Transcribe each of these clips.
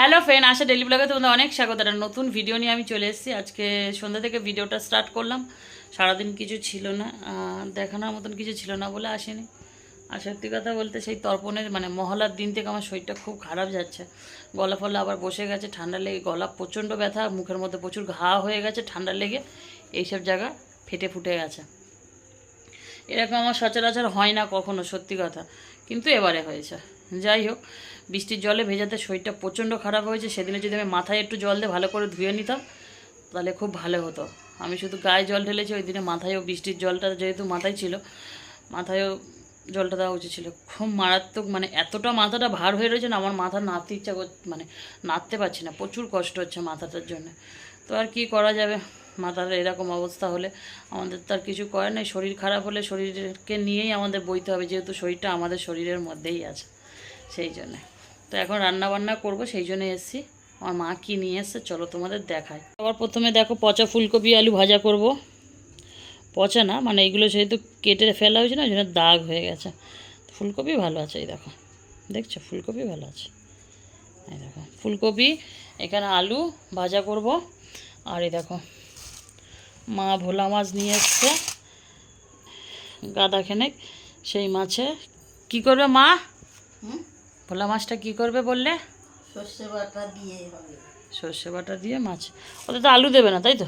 Hello friend আশা daily ব্লগে তোমাদের অনেক স্বাগত। একটা নতুন ভিডিও নিয়ে আমি চলে এসেছি। আজকে সন্ধ্যা থেকে ভিডিওটা স্টার্ট করলাম। সারাদিন কিছু ছিল না। দেখানোর মতন কিছু ছিল না বলে আসেনি। আর সত্যি কথা বলতে সেই তর্পণের মানে মহলার দিন থেকে আমার শরীরটা খুব খারাপ যাচ্ছে। গলা ফলা আবার বসে গেছে, ঠান্ডা লেগে, গলা প্রচণ্ড ব্যথা, মুখের মধ্যে প্রচুর ঘা হয়ে গেছে, ঠান্ডা লেগে এইসব জায়গা ফেটে ফুটে গেছে। এরকম আমার সচরাচর হয় না কখনো, সত্যি কথা। কিন্তু এবারে হয়েছে। যাই হোক, বৃষ্টির জলে ভেজাতে শরীরটা প্রচণ্ড খারাপ হয়েছে। সেদিনে যদি আমি মাথায় একটু জল দিয়ে ভালো করে ধুয়ে নিতাম, তাহলে খুব ভালো হতো। আমি শুধু গায়ে জল ঢেলেছি, ওই দিনে মাথায়ও বৃষ্টির জলটা যেহেতু মাথায় ছিল, মাথায়ও জলটা দেওয়া উচিত ছিল। খুব মারাত্মক মানে এতটা মাথাটা ভার হয়ে রয়েছে না, আমার মাথা নাড়তে ইচ্ছা মানে নাড়তে পারছি না। প্রচুর কষ্ট হচ্ছে মাথাটার জন্য। তো আর কি করা যাবে? মাথার এরকম অবস্থা হলে আমাদের তো আর কিছু করার নেই। শরীর খারাপ হলে শরীরকে নিয়েই আমাদের বইতে হবে, যেহেতু শরীরটা আমাদের শরীরের মধ্যেই আছে সেই জন্যে। তো এখন রান্না বান্না করব, সেই জন্য এসেছি। আমার মা কি নিয়ে এসছে চলো তোমাদের দেখাই। আবার প্রথমে দেখো পচা ফুলকপি, আলু ভাজা করব। পচা না মানে এইগুলো যেহেতু কেটে ফেলা হয়েছে না, ওই জন্য দাগ হয়ে গেছে। ফুলকপি ভালো আছে, এই দেখো। দেখছ? ফুলকপি ভালো আছে। এই দেখো, ফুলকপি, এখানে আলু ভাজা করব। আর এই দেখো মা ভোলা মাছ নিয়ে এসছে। গাদা খেনেক সেই মাছে। কি করবে মা? হুম? ভোলা মাছটা কি করবে বললে? সর্ষে বাটা দিয়ে হবে। সর্ষে বাটা দিয়ে মাছ। ওতে তো আলু দেবে না তাই তো?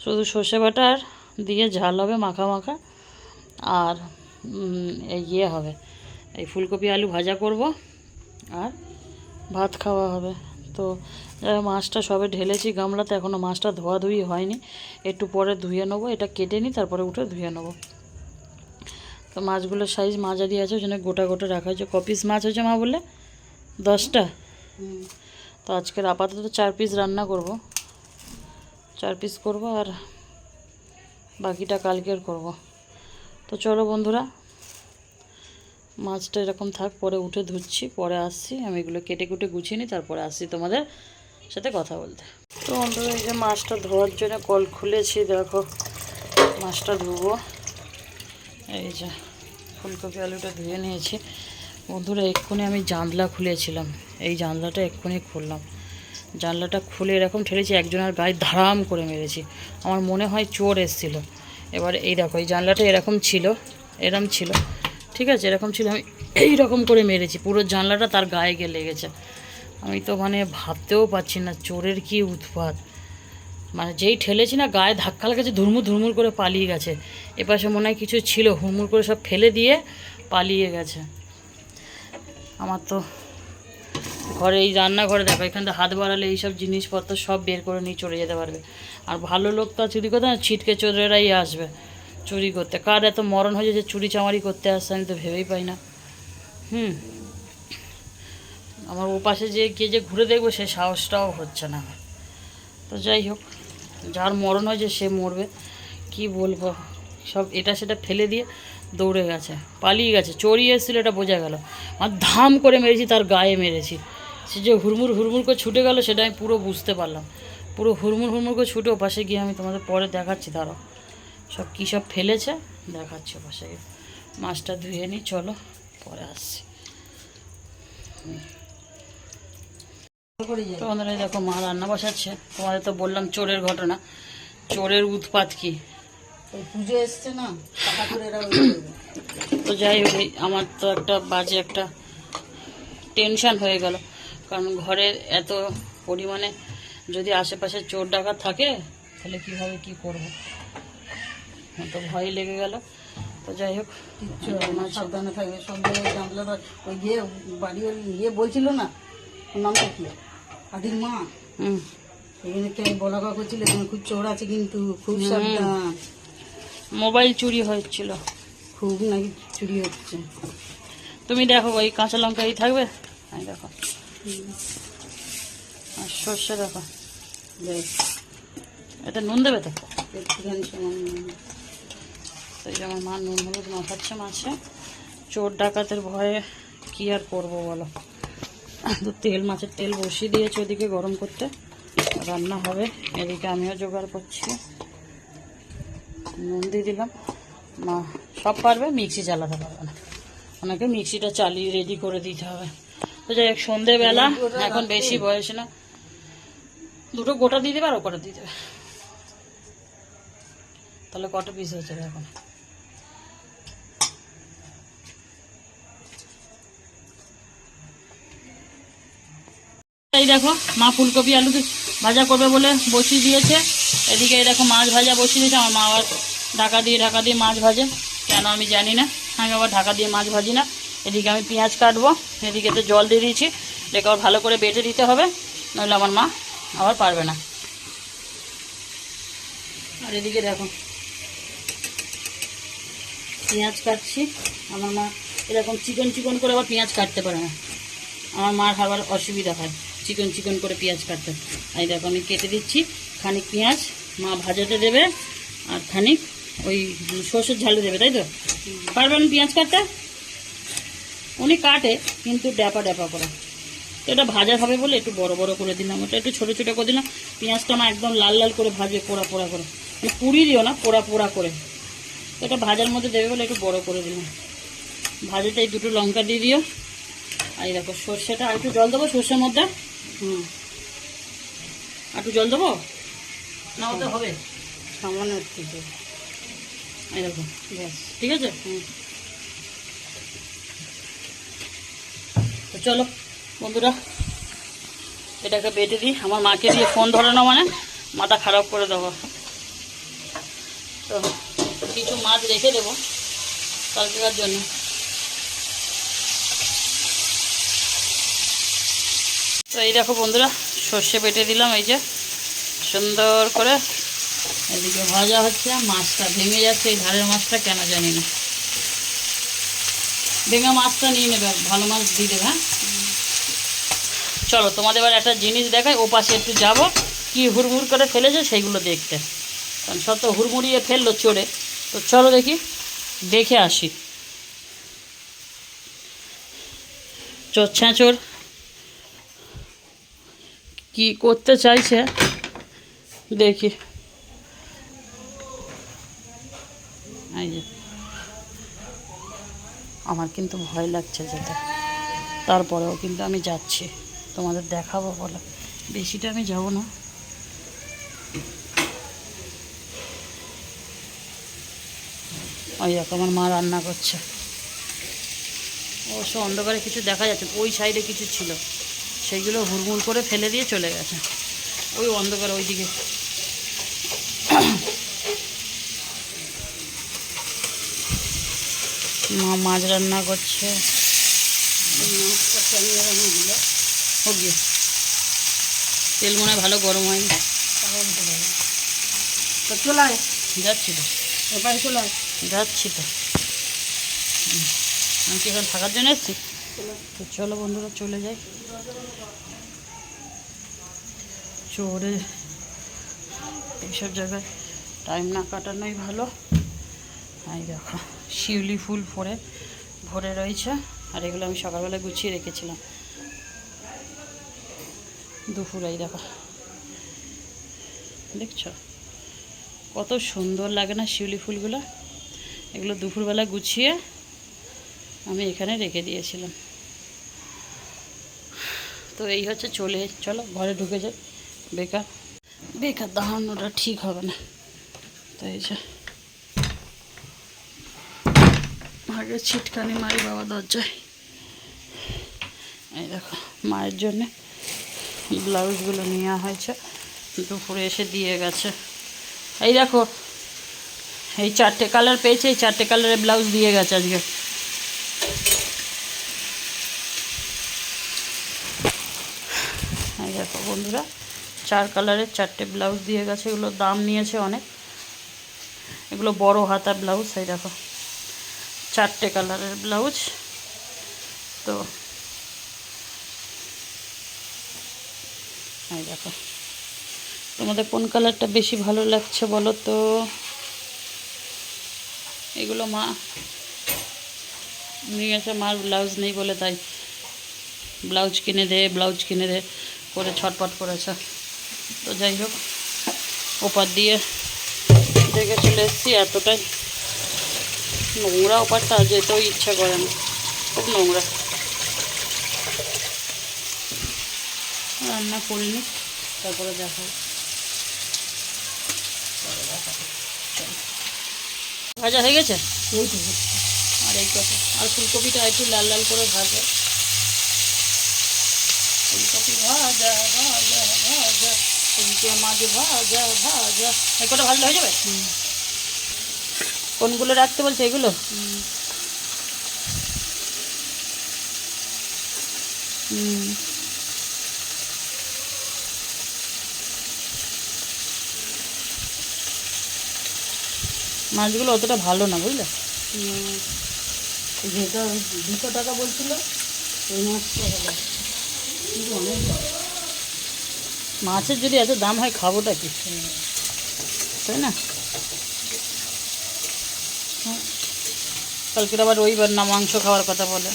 শুধু সর্ষে বাটার দিয়ে ঝাল হবে মাখা মাখা। আর এই ইয়ে হবে। এই ফুলকপি আলু ভাজা করব। আর ভাত খাওয়া হবে। তো মাছটা সবে ঢেলেছি গামলাতে এখনও মাছটা ধোয়াধুয়ি হয়নি। একটু পরে ধুয়ে নেব এটা কেটে নিই তারপরে উঠে ধুয়ে নেব। তো মাছগুলোর সাইজ মাঝারি আছে ওই জন্য গোটা গোটা রাখা হয়েছে। কপিস মাছ হয়েছে মা বললে? দশটা? তো আজকের আপাতত চার পিস রান্না করব। চার পিস করব আর বাকিটা কালকের করব। তো চলো বন্ধুরা মাছটা এরকম থাক, পরে উঠে ধুচ্ছি পরে আসছি। আমি এগুলো কেটে কুটে গুছিয়ে নিই, তারপরে আসছি তোমাদের সাথে কথা বলতে। তো বন্ধুরা, এই যে মাছটা ধোয়ার জন্য কল খুলেছি, দেখো, মাছটা ধুবো। এই যে ফুলকপি, আলুটা ধুয়ে নিয়েছি। বন্ধুরা, এক্ষুনি আমি জানলা খুলেছিলাম। এই জানলাটা এক্ষুনি খুললাম। জানলাটা খুলে এরকম ঠেলেছি, একজনের গায়ে ধারাম করে মেরেছি। আমার মনে হয় চোর এসেছিল। এবার এই দেখো, এই জানলাটা এরকম ছিল এরকম ছিল। ঠিক আছে, এরকম ছিল। আমি এই রকম করে মেরেছি, পুরো জানলাটা তার গায়ে গিয়ে লেগেছে। আমি তো মানে ভাবতেও পারছি না, চোরের কি উৎপাত। মানে যেই ঠেলেছি না, গায়ে ধাক্কা লেগেছে ধুরমুর ধুরমুর করে পালিয়ে গেছে। এপাশে মনে হয় কিছু ছিল, হুড়মুড় করে সব ফেলে দিয়ে পালিয়ে গেছে। আমার তো ঘরে এই রান্নাঘরে দেখো এখানটা হাত বাড়ালে এইসব জিনিসপত্র সব বের করে নিয়ে চলে যেতে পারবে। আর ভালো লোক তো আর চুরি করতে না ছিটকে চোরেরাই আসবে। চুরি করতে। কার এত মরণ হয়েছে যে চুরি চামারি করতে আসছে আমি তো ভেবেই পাই না। হুম। আমার ও পাশে যে গিয়ে যে ঘুরে দেখব সে সাহসটাও হচ্ছে না। তো যাই হোক, যার মরণ হয়েছে সে মরবে। কি বলব? সব এটা সেটা ফেলে দিয়ে দৌড়ে গেছে, পালিয়ে গেছে, চড়িয়ে এসেছিল এটা বোঝা গেল। আর ধাম করে মেরেছি, তার গায়ে মেরেছি। সে যে হুড়মুড় হুড়মুড় করে ছুটে গেল সেটা আমি পুরো বুঝতে পারলাম। পুরো হুড়মুড় হুড়মুড় করে ছুটে ও পাশে গিয়ে আমি তোমাদের পরে দেখাচ্ছি, দাঁড়াও। সব কী সব ফেলেছে? দেখাচ্ছি পাশে মাছটা ধুয়ে নিই চলো পরে আসছি। করে যাবে তো বন্ধুরা এই দেখো মা রান্না বসাচ্ছে। তোমাদের তো বললাম চোরের ঘটনা। চোরের উৎপাত কি? পুজো এসছে না। তো যাই হোক আমার তো একটা বাজে একটা টেনশন হয়ে গেল। কারণ ঘরে এত পরিমাণে যদি আশেপাশে চোর ডাকাত থাকে তাহলে কীভাবে কি করব? তো ভয় লেগে গেল। তো যাই হোক সাবধানে থাকবে সব জায়গায় জানলাটা ওই ইয়ে বাড়ি ওই ইয়ে বলছিল না ওর নামটা কি? আদির মা। হুম। এখানে কে বলা কথা করছিল এখানে খুব চোর আছে কিন্তু খুব সাবধান। মোবাইল চুরি হয়েছিল খুব নাকি চুরি হচ্ছে। তুমি দেখো ওই কাঁচা লঙ্কা এই থাকবে দেখো। আর সর্ষে দেখো। এটা নুন দেবে তো? একটুখানি এই যে আমার মা নুন হলুদ মাখাচ্ছে মাছে। চোর ডাকাতের ভয়ে কি আর করব বলো? তো তেল, মাছের তেল বসিয়ে দিয়েছে ওদিকে গরম করতে। রান্না হবে, এদিকে আমিও জোগাড় করছি। নুন দিয়ে দিলাম। মা সব পারবে, মিক্সি চালাতে পারবে না। ওনাকে মিক্সিটা চালিয়ে রেডি করে দিতে হবে। তো যাই হোক, সন্ধেবেলা, এখন বেশি বয়স না। দুটো গোটা দিয়ে দেবে আর ওপরে দিয়ে দেবে। তাহলে কটা পিস হয়েছে এখন? এই দেখো, মা ফুলকপি আলু ভাজা করবে বলে বসিয়ে দিয়েছে। এদিকে এই দেখো মাছ ভাজা বসিয়ে দিয়েছে, আমার মা আবার ঢাকা দিয়ে ঢাকা দিয়ে মাছ ভাজে। কেন আমি জানি না, আমি আবার ঢাকা দিয়ে মাছ ভাজি না। এদিকে আমি পেঁয়াজ কাটবো, এদিকে তো জল দিয়ে দিয়েছি, এটাকে আবার ভালো করে বেটে দিতে হবে, নইলে আমার মা আবার পারবে না। আর এদিকে দেখো, পেঁয়াজ কাটছি, আমার মা এরকম চিকন চিকন করে আবার পেঁয়াজ কাটতে পারে না। আমার মার আবার অসুবিধা হয়। চিকন চিকন করে পেঁয়াজ কাটতে এই দেখো, আমি কেটে দিচ্ছি। খানিক পেঁয়াজ, মা ভাজাতে দেবে, আর খানিক ওই সর্ষের ঝালে দেবে, তাই তো? পারবেন পেঁয়াজ কাটতে? উনি কাটে, কিন্তু ড্যাপা ড্যাপা করে। তো এটা ভাজা হবে বলে একটু বড় বড় করে দিলাম। ওটা একটু ছোটো ছোটো করে দিলাম। পেঁয়াজটা আমার একদম লাল লাল করে ভাজবে পোড়া পোড়া করে। মানে পুরি দিও না, পোড়া পোড়া করে। তো এটা ভাজার মধ্যে দেবে বলে একটু বড় করে দিলাম। ভাজাতে এই দুটো লঙ্কা দিয়ে দিও। আর দেখো, সর্ষেটা আর একটু জল দেবো সর্ষের মধ্যে। হুম। আর একটু জল দেবো? না ওতে হবে। সামান্য একটু দেবো। ব্যাস। ঠিক আছে? হুম। তো চলো বন্ধুরা এটাকে বেটে দিই। আমার মাকে দিয়ে ফোন ধরে না মানে মাথা খারাপ করে দেবো। তো কিছু মাছ রেখে দেবো কালকেকার জন্য। তো এই দেখো বন্ধুরা, সর্ষে বেটে দিলাম, এই যে সুন্দর করে এদিকে ভাজা হচ্ছে, মাছটা ভেঙে যাচ্ছে, এই ধারের মাছটা কেন জানি না। ভেঙে মাছটা নিয়ে নেবে, ভালো মাছ দিয়ে দেবে হ্যাঁ? চলো, তোমাদের এবার একটা জিনিস দেখাই, ও পাশে একটু যাব, কি হুড়মুড় করে ফেলেছে সেইগুলো দেখতে। কারণ সব তো হুড়মুড়িয়ে ফেলল চড়ে তো চলো দেখি, দেখে আসি। চোর, ছ্যাঁচোর। কি করতে চাইছে? দেখি। আমার কিন্তু ভয় লাগছে যেতে। তারপরেও কিন্তু আমি যাচ্ছি। তোমাদের দেখাবো বলে। বেশিটা আমি যাব না। ওই দেখো, আমার মা রান্না করছে। অবশ্য অন্ধকারে কিছু দেখা যাচ্ছে ওই সাইডে কিছু ছিল। সেইগুলো হুড়মুড় করে ফেলে দিয়ে চলে গেছে। ওই অন্ধকার ওইদিকে। মা মাছ রান্না করছে। হোক গিয়ে তেল মনে হয় ভালো গরম হয়নি। তো চলে আয়। যাচ্ছি তো। এবারে চলে আয়। যাচ্ছি তো। আমি কি এখন থাকার জন্য এসেছি? তো চলো বন্ধুরা, চলে যাই। চোরে এইসব জায়গায় টাইম না কাটানোই ভালো। এই দেখো, শিউলি ফুল ভরে ভরে রয়েছে। আর এগুলো আমি সকালবেলা গুছিয়ে রেখেছিলাম। দুপুরে, এই দেখো। দেখছ? কত সুন্দর লাগে না শিউলি ফুলগুলো। এগুলো দুপুরবেলা গুছিয়ে আমি এখানে রেখে দিয়েছিলাম। তো এই হচ্ছে চলে চলো ঘরে ঢুকে যাই। বেকার। বেকার দাঁড়ানোটা ঠিক হবে না। তো এই যে। আগে ছিটকানি মারি বাবা দরজায়। এই দেখো, মায়ের জন্যে ব্লাউজগুলো নেওয়া হয়েছে। দুপুরে এসে দিয়ে গেছে। এই দেখো, এই চারটে কালার পেয়েছে, এই চারটে কালারের ব্লাউজ দিয়ে গেছে আজকে এই দেখো বন্ধুরা, চার কালারের চারটে ব্লাউজ দিয়ে গেছে এগুলোর দাম নিয়েছে অনেক। এগুলো বড় হাতা ব্লাউজ এই দেখো। চারটে কালারের ব্লাউজ তো এই দেখো। তোমাদের কোন কালারটা বেশি ভালো লাগছে বলো তো? এগুলো মা নিয়ে গেছে মার ব্লাউজ নেই বলে তাই। ব্লাউজ কিনে দে ব্লাউজ কিনে দে। করে ছটপট করেছে। তো যাই হোক ওপার দিয়ে দেখে চলে এসেছি এতটাই। নোংরা ওপারটা যেতেও ইচ্ছা করে না খুব নোংরা। রান্না করিনি তারপরে দেখো ভাজা হয়ে গেছে। আর এই কথা আর ফুলকপিটা একটু লাল লাল করে ভাজা। ফুলকপি মাছ যাবে কোনগুলো রাখতে বলছে এগুলো? হুম। মাছগুলো অতটা ভালো না, বুঝলে? যেটা দুশো টাকা বলছিল ওই মাছটা হলো মাছের যদি এত দাম হয় খাবোটা কি? তাই না। কালকের আবার রবিবার না মাংস খাওয়ার কথা বলে।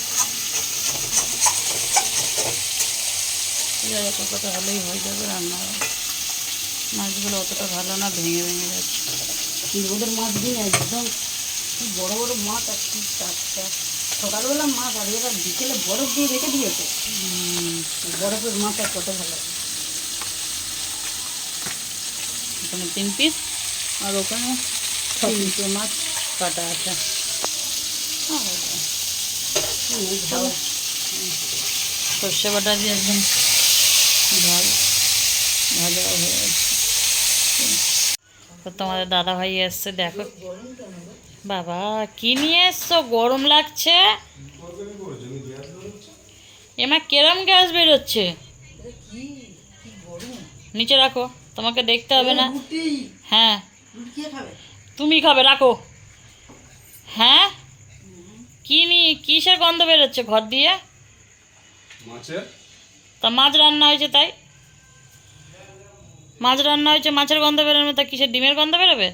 হোক, কথা হলেই হয়ে যাবে রান্না। মাছগুলো অতটা ভালো না ভেঙে ভেঙে যাচ্ছে। ওদের মাছ দিয়ে একদম বড় বড় মাছ আর কি টাটকা সকালবেলা মাছ আর এরা বিকেলে বরফ দিয়ে রেখে দিয়েছে। হুম, বরফের মাছ আর কত ভালো। লাগে এখানে তিন পিস আর ওখানে তিনটে মাছ কাটা আছে। হুম, ঝাল সর্ষে বাটা দিয়ে একদম ঝাল ভাজা হয়ে গেছে। তো তোমাদের দাদা ভাই এসছে দেখো। বাবা কি নিয়ে এসছো? গরম লাগছে? এমা কেরম গ্যাস বেরোচ্ছে? কি কি গরম নিচে রাখো তোমাকে দেখতে হবে না। হ্যাঁ। তুমি খাবে রাখো। হ্যাঁ? কি নিয়ে কিসের গন্ধ বেরোচ্ছে ঘর দিয়ে? তা মাছ রান্না হয়েছে তাই? মাছ রান্না হয়েছে মাছের গন্ধ বেরোবে তা কিসের ডিমের গন্ধ বেরোবে?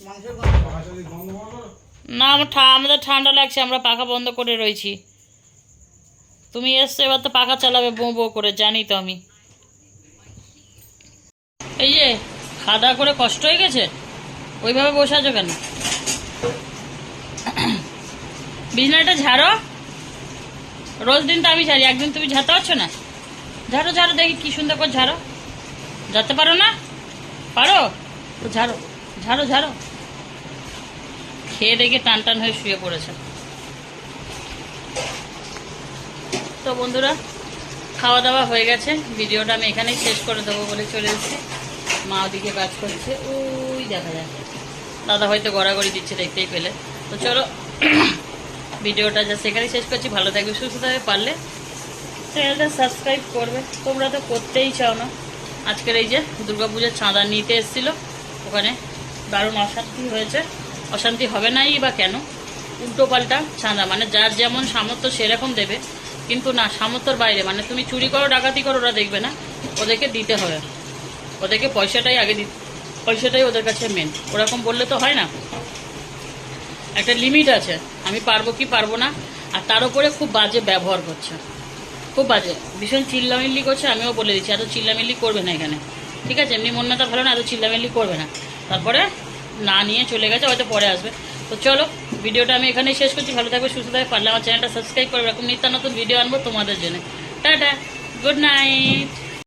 মাংসের গন্ধ পাখাচালি গন্ধ বন্ধ করো না, আমার আমাদের ঠান্ডা লাগছে, আমরা পাখা বন্ধ করে রয়েছি। তুমি এসছো, এবার তো পাখা চালাবে, বো বো করে, জানি তো আমি। এই যে, খাওয়া দাওয়া করে কষ্ট হয়ে গেছে? ওইভাবে বসে আছো কেন? বিছনাটা ঝাড়ো। রোজ দিন তো আমি ঝাড়ি, একদিন তুমি ঝাড়তে পারছ না? ঝাড়ো ঝাড়ো, দেখি কি সুন্দর করে ঝাড়ো। ঝাড়তে পারো না? পারো? ঝাড়ো ঝাড়ো ঝাড়ো। খেয়ে দেখে টান টান হয়ে শুয়ে পড়েছে। তো বন্ধুরা খাওয়া দাওয়া হয়ে গেছে। ভিডিওটা আমি এখানেই শেষ করে দেবো বলে চলে এসেছি। মা ওদিকে কাজ করছে। ওই দেখা যায় দাদা হয়তো গড়াগড়ি দিচ্ছে, দেখতেই পেলে। তো চলো, ভিডিওটা যা সেখানেই শেষ করছি। ভালো থাকবে, সুস্থ থাকবে, পারলে চ্যানেলটা সাবস্ক্রাইব করবে। তোমরা তো করতেই চাও না। আজকের এই যে দুর্গাপূজার চাঁদা নিতে এসেছিল, ওখানে দারুণ অশান্তি হয়েছে। অশান্তি হবে নাই বা কেন? উল্টো পাল্টা চাঁদা মানে যার যেমন সামর্থ্য সেরকম দেবে। কিন্তু না, সামর্থ্যর বাইরে মানে তুমি চুরি করো, ডাকাতি করো, ওরা দেখবে না। ওদেরকে দিতে হবে। ওদেরকে পয়সাটাই আগে দিতে পয়সাটাই ওদের কাছে মেন ওরকম বললে তো হয় না। একটা লিমিট আছে। আমি পারব কি পারব না? আর তার উপরে খুব বাজে ব্যবহার করছে। খুব বাজে। ভীষণ চিল্লামিল্লি করছে, আমিও বলে দিচ্ছি, এত চিল্লামিল্লি করবে না এখানে। ঠিক আছে? এমনি মনটা ভালো না, এত চিল্লামিল্লি করবে না। তারপরে না নিয়ে চলে গেছে, হয়তো পরে আসবে। তো চলো, ভিডিওটা আমি এখানেই শেষ করছি। ভালো থাকবে, সুস্থ থাকবে, পারলে আমার চ্যানেলটা সাবস্ক্রাইব করবে এরকম নিত্য নতুন ভিডিও আনব তোমাদের জন্য। Tata good night